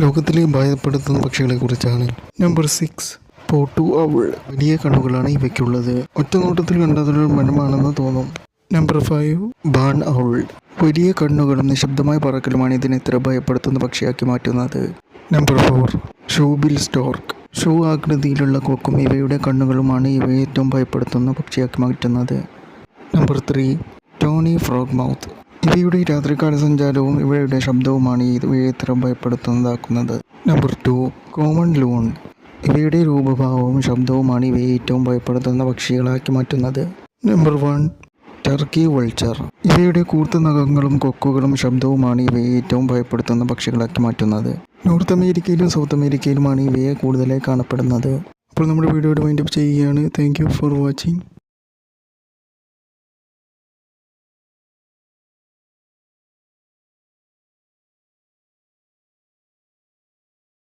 ലോകത്തിലെ ഭയപ്പെടുത്തുന്ന പക്ഷികളെ കുറിച്ചാണ് നമ്പർ സിക്സ് പോട്ടു അവൾ. വലിയ കണ്ണുകളാണ് ഇവയ്ക്കുള്ളത്. ഒറ്റനോട്ടത്തിൽ കണ്ടതൊരു മനമാണെന്ന് തോന്നും. നമ്പർ ഫൈവ് ബാൺ അവൾ. വലിയ കണ്ണുകളും നിശബ്ദമായ പറക്കലുമാണ് ഇതിനെ ഇത്ര ഭയപ്പെടുത്തുന്ന പക്ഷിയാക്കി മാറ്റുന്നത്. Number four shoebill stork. Shoe ആകൃതിയിലുള്ള കൊക്കും ഇവയുടെ കണ്ണുകളുമാണ് ഇവയെ ഏറ്റവും ഭയപ്പെടുത്തുന്ന പക്ഷിയാക്കി മാറ്റുന്നത്. Number three tawny frogmouth ഇവയുടെ രാത്രികാല സഞ്ചാരവും ഇവയുടെ ശബ്ദവുമാണ് ഇവയെ ഇത്ര ഭയപ്പെടുത്തുന്നതാക്കുന്നത്. നമ്പർ ടു കോമൺ ലൂൺ ഇവയുടെ രൂപഭാവവും ശബ്ദവുമാണ് ഇവയെ ഏറ്റവും ഭയപ്പെടുത്തുന്ന പക്ഷികളാക്കി മാറ്റുന്നത്. നമ്പർ വൺ ടർക്കി വൾച്ചർ ഇവയുടെ കൂർത്ത നഖങ്ങളും കൊക്കുകളും ശബ്ദവുമാണ് ഇവയെ ഏറ്റവും ഭയപ്പെടുത്തുന്ന പക്ഷികളാക്കി മാറ്റുന്നത്. നോർത്ത് അമേരിക്കയിലും സൗത്ത് അമേരിക്കയിലുമാണ് ഇവയെ കൂടുതലായി കാണപ്പെടുന്നത്. അപ്പോൾ നമ്മുടെ വീഡിയോയുടെ മൈൻഡപ്പ് ചെയ്യുകയാണ്. Thank for watching